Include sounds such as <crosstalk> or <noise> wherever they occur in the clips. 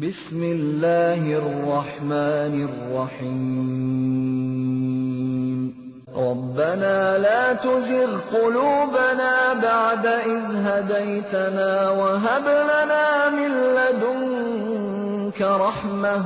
بسم الله الرحمن الرحيم. ربنا لا تزغ قلوبنا بعد إذ هديتنا وهب لنا من لدنك رحمة.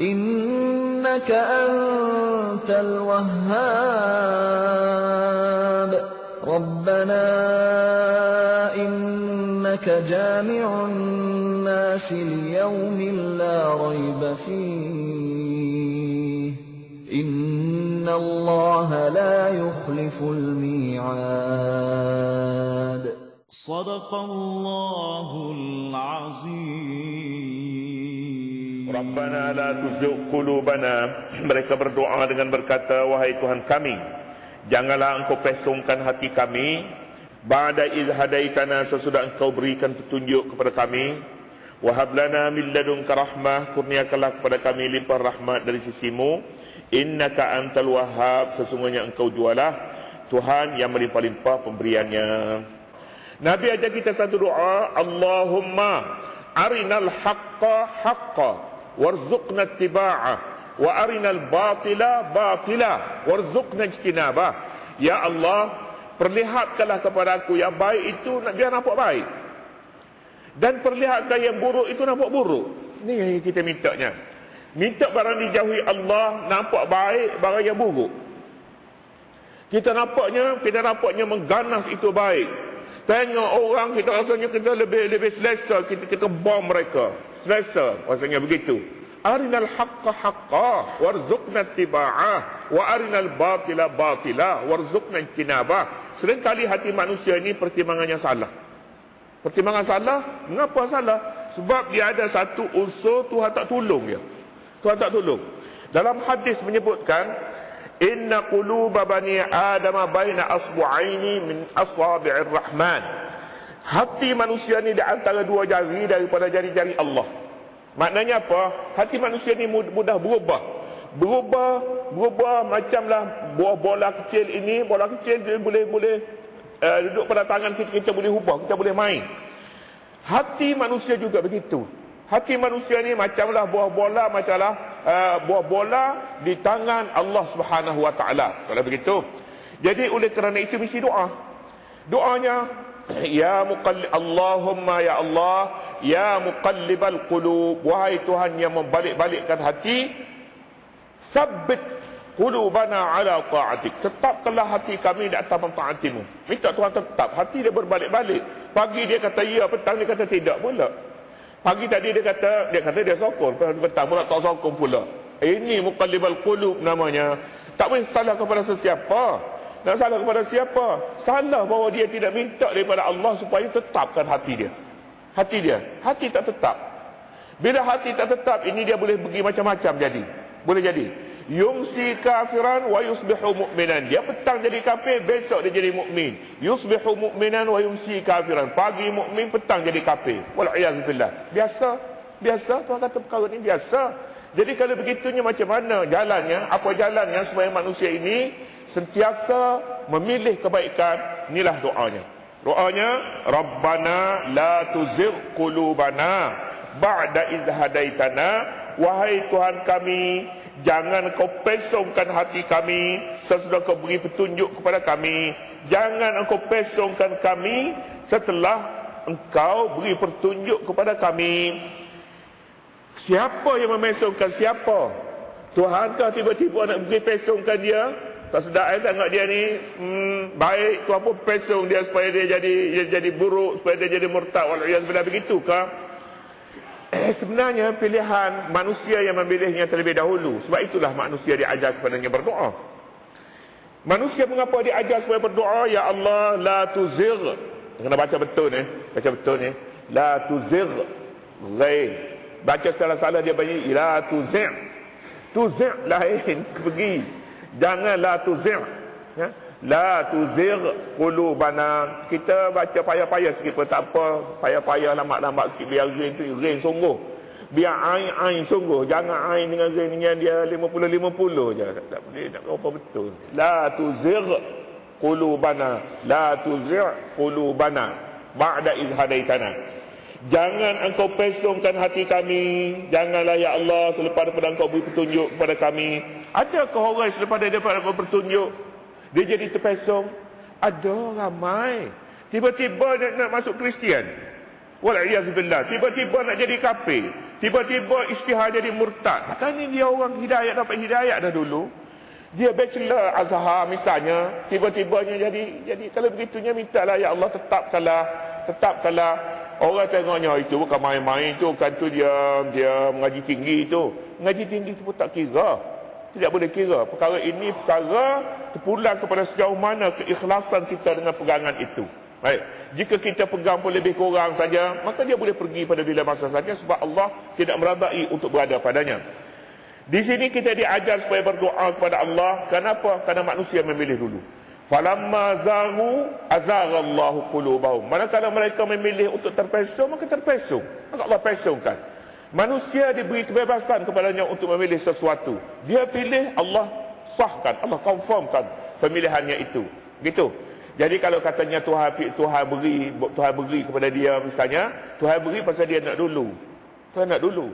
إنك أنت الوهاب. ربنا إنك ربك جامع الناس ليوم la ريب فيه Inna Allah la يخلف الميعاد صدق الله العظيم ربنا لا تزغ قلوبنا mereka berdoa dengan berkata wahai Tuhan kami janganlah engkau pesongkan hati kami ba'da iz hadaitana sesudah engkau berikan petunjuk kepada kami wahab lana min ladunka rahmah kurniakanlah kepada kami limpah rahmat dari sisimu. Innaka antal wahhab sesungguhnya engkau jualah Tuhan yang melimpah-limpah pemberiannya. Nabi ajar kita satu doa Allahumma arinal haqqa haqqa warzuqna ittiba'ah wa arinal batila batila warzuqna ijtinabah. Ya Allah perlihatkanlah kepada aku yang baik itu biar nampak baik. Dan perlihatkan yang buruk itu nampak buruk. Ini yang kita mintanya. Minta barang dijauhi Allah nampak baik barang yang buruk. Kita nampaknya kita nampaknya mengganas itu baik. Tengok orang kita rasanya kita lebih lebih selesa kita kita bom mereka. Selesa rasanya begitu arinal haqqa haqqa warzuqna tiba'ah wa arinal batila batila warzuqna ijtinabah seringkali hati manusia ini pertimbangannya salah. Pertimbangan salah? Mengapa salah? Sebab dia ada satu unsur Tuhan tak tolong dia. Tuhan tak tolong. Dalam hadis menyebutkan inna quluba bani adam baina asbu'aini min asabi'ir rahman. Hati manusia ni di antara dua jari daripada jari-jari Allah maknanya apa? Hati manusia ni mudah berubah. Berubah berubah macamlah buah bola kecil ini bola kecil dia boleh boleh uh, duduk pada tangan kita kita boleh ubah kita boleh main. Hati manusia juga begitu. Hati manusia ni macamlah buah bola macamlah uh, buah bola di tangan Allah Subhanahu wa taala. Kalau begitu. Jadi oleh kerana itu mesti doa. Doanya ya muqallib Allahumma ya Allah ya muqallibal qulub. Wahai Tuhan yang membalik-balikkan hati sabbit qulubana ala ta'atik. Tetapkanlah hati kami di atas mentaatimu minta Tuhan tetap. Hati dia berbalik-balik. Pagi dia kata ya petang dia kata tidak pula. Pagi tadi dia kata dia kata dia sokong. Petang pula tak sokong pula. Ini muqallibal qulub namanya. Tak boleh salah kepada sesiapa nak salah kepada siapa? Salah bahawa dia tidak minta daripada Allah supaya tetapkan hati dia. Hati dia. Hati tak tetap. Bila hati tak tetap ini dia boleh pergi macam-macam jadi. Boleh jadi. Yumsi kafiran wa yusbihu mu'minan. Dia petang jadi kafir besok dia jadi mukmin yusbihu mu'minan wa yumsi kafiran. Pagi mukmin petang jadi kafir. Wal billah. Biasa. Biasa. Tuan kata perkara ni biasa. Jadi kalau begitunya macam mana jalannya? Apa jalannya supaya manusia ini sentiasa memilih kebaikan inilah doanya doanya rabbana la tuzigh qulubana ba'da idh hadaitana wahai tuhan kami Jangan kau pesongkan hati kami sesudah kau beri petunjuk kepada kami. Jangan engkau pesongkan kami setelah engkau beri petunjuk kepada kami. Siapa yang memesongkan siapa? Tuhan kau tiba-tiba nak beri pesongkan dia? Tak sedap eh tengok dia ni hmm, baik tu apa pesong dia supaya dia jadi dia jadi buruk supaya dia jadi murtad wallahualam begitu kah? Eh, sebenarnya pilihan manusia yang memilihnya terlebih dahulu. Sebab itulah manusia diajar kepadanya berdoa. Manusia mengapa diajar supaya berdoa? Ya Allah, la tuzigh. Kena baca betul ni. Baca betul ni. La tuzigh. Ghain. Baca salah-salah dia bagi. La tuzigh. Tuzigh lain. <laughs> Pergi. Jangan la tuzigh. Ya? La tuzigh qulubana. Kita baca payah-payah sikit pun tak apa. Payah-payah lambat-lambat sikit biar rain tu rain sungguh. Biar ain-ain sungguh. Jangan ain dengan rain dengan dia 50-50 je. Tak boleh nak apa betul. La tuzigh qulubana. La tuzigh qulubana. Ba'da iz hadaitana. Jangan engkau pesongkan hati kami. Janganlah ya Allah selepas daripada engkau beri petunjuk kepada kami. Adakah orang selepas daripada engkau bertunjuk, dia jadi terpesong? Ada ramai. Tiba-tiba nak, nak masuk Kristian. Wal'iyazubillah. Tiba-tiba nak jadi kafir. Tiba-tiba istihar jadi murtad. Kan ini dia orang hidayat dapat hidayat dah dulu. Dia bachelor azhar misalnya. Tiba-tibanya jadi. Jadi kalau begitunya mintalah ya Allah tetap salah. Orang tengoknya itu bukan main-main tu. Kan tu dia dia mengaji tinggi tu. Mengaji tinggi tu pun tak kira. Tidak boleh kira. Perkara ini perkara terpulang kepada sejauh mana keikhlasan kita dengan pegangan itu. Baik. Jika kita pegang pun lebih kurang saja, maka dia boleh pergi pada bila masa saja sebab Allah tidak merabai untuk berada padanya. Di sini kita diajar supaya berdoa kepada Allah. Kenapa? Karena manusia memilih dulu. Falamma zahu azagha Allah qulubahum. Manakala mereka memilih untuk terpesong, maka terpesong. Maka Allah pesongkan. Manusia diberi kebebasan kepadanya untuk memilih sesuatu. Dia pilih, Allah sahkan, Allah confirmkan pemilihannya itu. Gitu. Jadi kalau katanya Tuhan Tuhan beri Tuhan beri kepada dia misalnya, Tuhan beri pasal dia nak dulu. Tuhan nak dulu.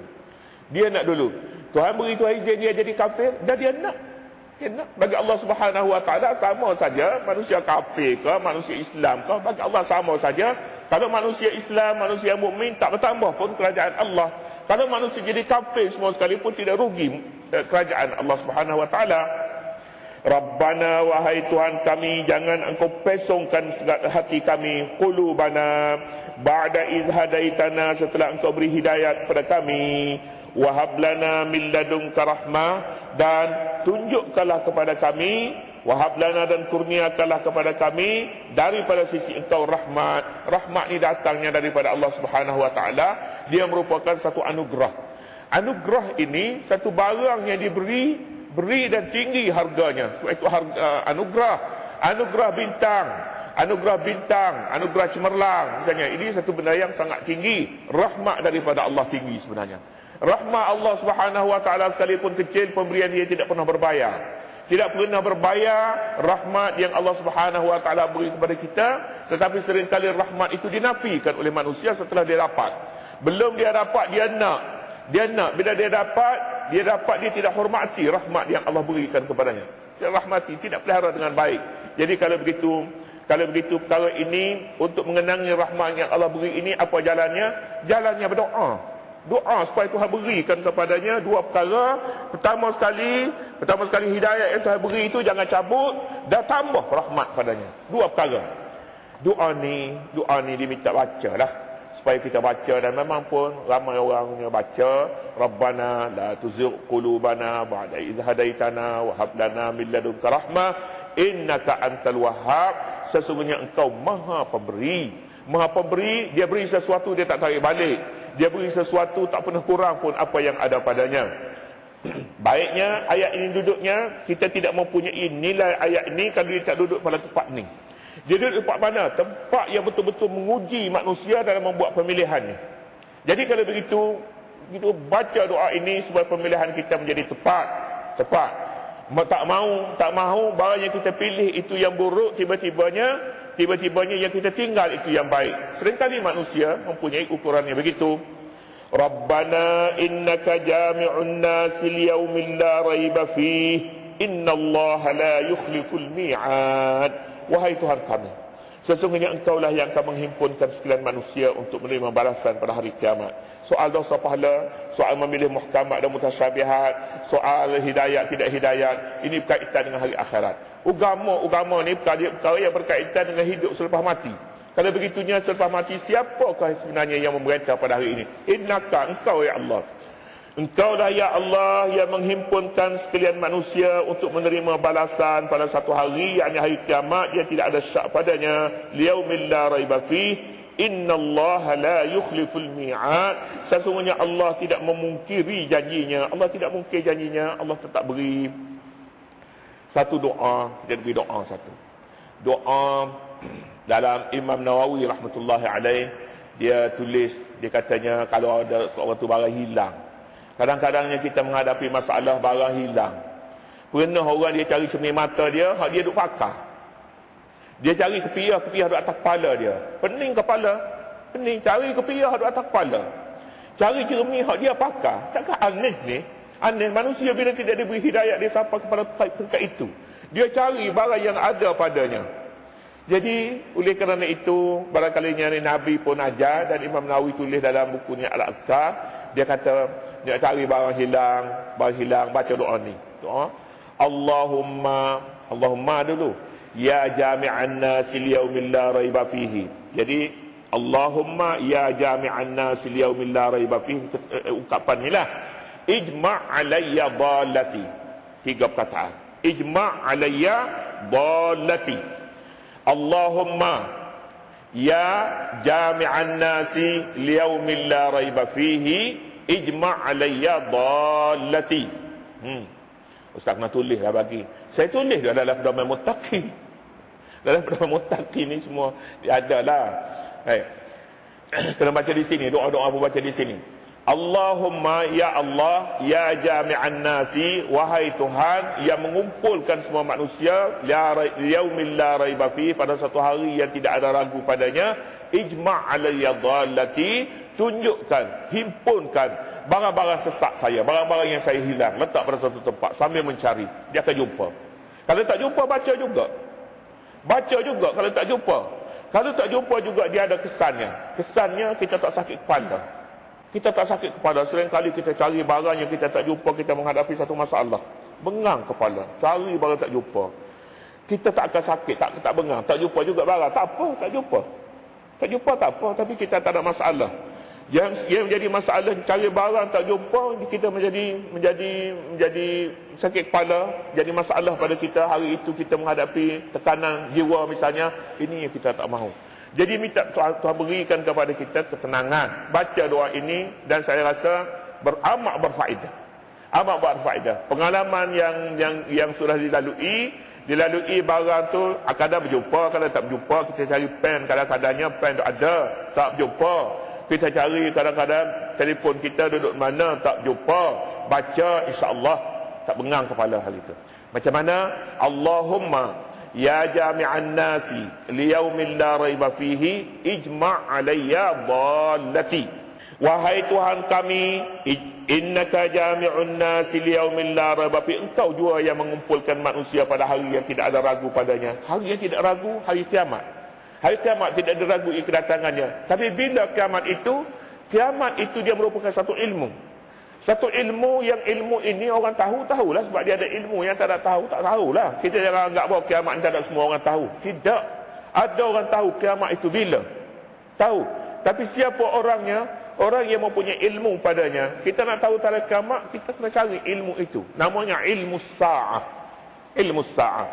Dia nak dulu. Tuhan beri Tuhan izin dia jadi kafir dan dia nak. Nak. Bagi Allah Subhanahu Wa Taala sama saja manusia kafir ke manusia Islam ke bagi Allah sama saja. Kalau manusia Islam, manusia mukmin tak bertambah pun kerajaan Allah. Kalau manusia jadi kafir semua sekali pun tidak rugi eh, kerajaan Allah Subhanahu Wa Taala. Rabbana wahai Tuhan kami jangan engkau pesongkan hati kami qulubana ba'da iz hadaitana setelah engkau beri hidayat kepada kami wahab lana min ladunka rahmah dan tunjukkanlah kepada kami wahab lana dan kurniakanlah kepada kami daripada sisi engkau rahmat. Rahmat ni datangnya daripada Allah Subhanahu wa taala. Dia merupakan satu anugerah. Anugerah ini satu barang yang diberi beri dan tinggi harganya. Itu harga uh, anugerah. Anugerah bintang. Anugerah bintang. Anugerah cemerlang. Misalnya ini satu benda yang sangat tinggi. Rahmat daripada Allah tinggi sebenarnya rahmat Allah Subhanahu wa taala sekalipun kecil pemberian dia tidak pernah berbayar tidak pernah berbayar rahmat yang Allah Subhanahu wa taala beri kepada kita tetapi seringkali rahmat itu dinafikan oleh manusia setelah dia dapat belum dia dapat dia nak dia nak bila dia dapat, dia dapat dia tidak hormati rahmat yang Allah berikan kepadanya. Dia rahmati, tidak pelihara dengan baik. Jadi kalau begitu, kalau begitu perkara ini untuk mengenangi rahmat yang Allah beri ini apa jalannya? Jalannya berdoa. Doa supaya Tuhan berikan kepadanya dua perkara. Pertama sekali, pertama sekali hidayah yang Tuhan beri itu jangan cabut dan tambah rahmat padanya. Dua perkara. Doa ni, doa ni diminta bacalah supaya kita baca dan memang pun ramai orang yang baca rabbana la tuzigh qulubana ba'da idh hadaitana wa hab lana min ladunka rahmah innaka antal wahhab sesungguhnya engkau maha pemberi maha pemberi dia beri sesuatu dia tak tarik balik dia beri sesuatu tak pernah kurang pun apa yang ada padanya <clears throat> baiknya ayat ini duduknya kita tidak mempunyai nilai ayat ini kalau dia tak duduk pada tempat ni dia duduk tempat mana? Tempat yang betul-betul menguji manusia dalam membuat pemilihannya. Jadi kalau begitu, kita baca doa ini supaya pemilihan kita menjadi tepat. Tepat. Tak mau, tak mau barang yang kita pilih itu yang buruk tiba-tibanya, tiba-tibanya yang kita tinggal itu yang baik. Seringkali manusia mempunyai ukuran yang begitu. Rabbana innaka jami'un nasi liyawmin la raiba fih. Inna Allah la yukhliful mi'ad. Wahai Tuhan kami, sesungguhnya Engkau lah yang akan menghimpunkan sekalian manusia untuk menerima balasan pada hari kiamat. Soal dosa pahala, soal memilih muhkamat dan mutasyabihat, soal hidayat tidak hidayat, ini berkaitan dengan hari akhirat. Ugama-ugama ni perkara yang berkaitan dengan hidup selepas mati. Kalau begitunya selepas mati, siapakah sebenarnya yang memerintah pada hari ini? Innaka engkau ya Allah. Engkau dah ya Allah yang menghimpunkan sekalian manusia untuk menerima balasan pada satu hari yakni hari kiamat yang tidak ada syak padanya. Liyaumil la raiba fi inna Allah la yukhliful mi'ad. Sesungguhnya Allah tidak memungkiri janjinya. Allah tidak mungkir janjinya Allah tetap beri. Satu doa dia beri doa satu. Doa <clears throat> dalam Imam Nawawi rahmatullahi alaih dia tulis dia katanya kalau ada seorang tu barang hilang Kadang-kadangnya kita menghadapi masalah barang hilang. Pernah orang dia cari cermin mata dia, hak dia duduk pakar. Dia cari kepiah, kepiah duduk atas kepala dia. Pening kepala. Pening cari kepiah di atas kepala. Cari jermi hak dia pakar. Takkan aneh ni? Aneh manusia bila tidak diberi hidayat dia sampai kepada perkara itu. Dia cari barang yang ada padanya. Jadi oleh kerana itu barangkali Nabi pun ajar dan Imam Nawawi tulis dalam bukunya Al-Aqsa dia kata dia cari barang hilang, barang hilang baca doa ni. Doa Allahumma Allahumma dulu ya jami'an nas yaumil la raiba fihi. Jadi Allahumma ya jami'an nas yaumil la raiba fihi eh, ungkapan ni lah. Ijma' alayya dhalati. Tiga perkataan. Ijma' alayya dhalati. Allahumma ya jami'an nasi liyaumin la raiba fihi ijma' alayya dallati. Hmm. Ustaz nak tulis lah bagi. Saya tulis dah dalam domain mutaqi. Dalam domain mutaqi ni semua ada lah. Hai. Kena baca di sini, doa-doa apa baca di sini. Allahumma ya Allah ya jami'an nasi wahai Tuhan yang mengumpulkan semua manusia ya yaumil la raiba fi pada satu hari yang tidak ada ragu padanya ijma' alayya dhallati tunjukkan himpunkan barang-barang sesat saya barang-barang yang saya hilang letak pada satu tempat sambil mencari dia akan jumpa. Kalau tak jumpa baca juga. Baca juga kalau tak jumpa. Kalau tak jumpa juga dia ada kesannya. Kesannya kita tak sakit kepala kita tak sakit kepala. Selain kali kita cari barang yang kita tak jumpa, kita menghadapi satu masalah. Bengang kepala. Cari barang tak jumpa. Kita tak akan sakit, tak tak bengang. Tak jumpa juga barang. Tak apa, tak jumpa. Tak jumpa tak apa, tapi kita tak ada masalah. Yang yang menjadi masalah cari barang tak jumpa, kita menjadi menjadi menjadi sakit kepala, jadi masalah pada kita hari itu kita menghadapi tekanan jiwa misalnya, ini yang kita tak mahu. Jadi minta Tuhan, Tuhan berikan kepada kita ketenangan. Baca doa ini dan saya rasa beramak berfaedah. Amat berfaedah. Pengalaman yang yang yang sudah dilalui, dilalui barang tu kadang berjumpa, kadang tak berjumpa, kita cari pen, kadang-kadangnya pen tu ada, tak berjumpa. Kita cari kadang-kadang telefon kita duduk mana, tak berjumpa. Baca insya-Allah tak bengang kepala hal itu. Macam mana? Allahumma Ya jami'an nasi liyaumin la raiba fihi ijma' alayya dhallati. Wahai Tuhan kami, innaka jami'un nasi liyaumin la raiba fihi. Engkau jua yang mengumpulkan manusia pada hari yang tidak ada ragu padanya. Hari yang tidak ragu, hari kiamat. Hari kiamat tidak ada ragu kedatangannya. Tapi bila kiamat itu, kiamat itu dia merupakan satu ilmu. Satu ilmu yang ilmu ini orang tahu, tahulah sebab dia ada ilmu yang tak ada tahu, tak tahulah. Kita jangan anggap bahawa kiamat ini tak ada semua orang tahu. Tidak. Ada orang tahu kiamat itu bila. Tahu. Tapi siapa orangnya? Orang yang mempunyai ilmu padanya. Kita nak tahu tanda kiamat, kita kena cari ilmu itu. Namanya ilmu sa'ah. Ilmu sa'ah.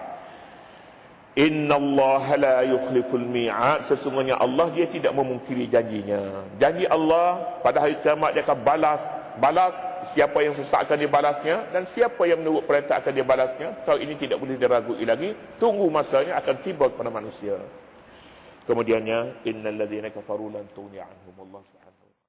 Inna Allah la yukhliful mi'ad. Sesungguhnya Allah dia tidak memungkiri janjinya. Janji Allah pada hari kiamat dia akan balas balas siapa yang sesat akan dibalasnya dan siapa yang menurut perintah akan dibalasnya kalau ini tidak boleh diragui lagi. Tunggu masanya akan tiba kepada manusia. Kemudiannya innal ladzina kafaru lan tughni Allah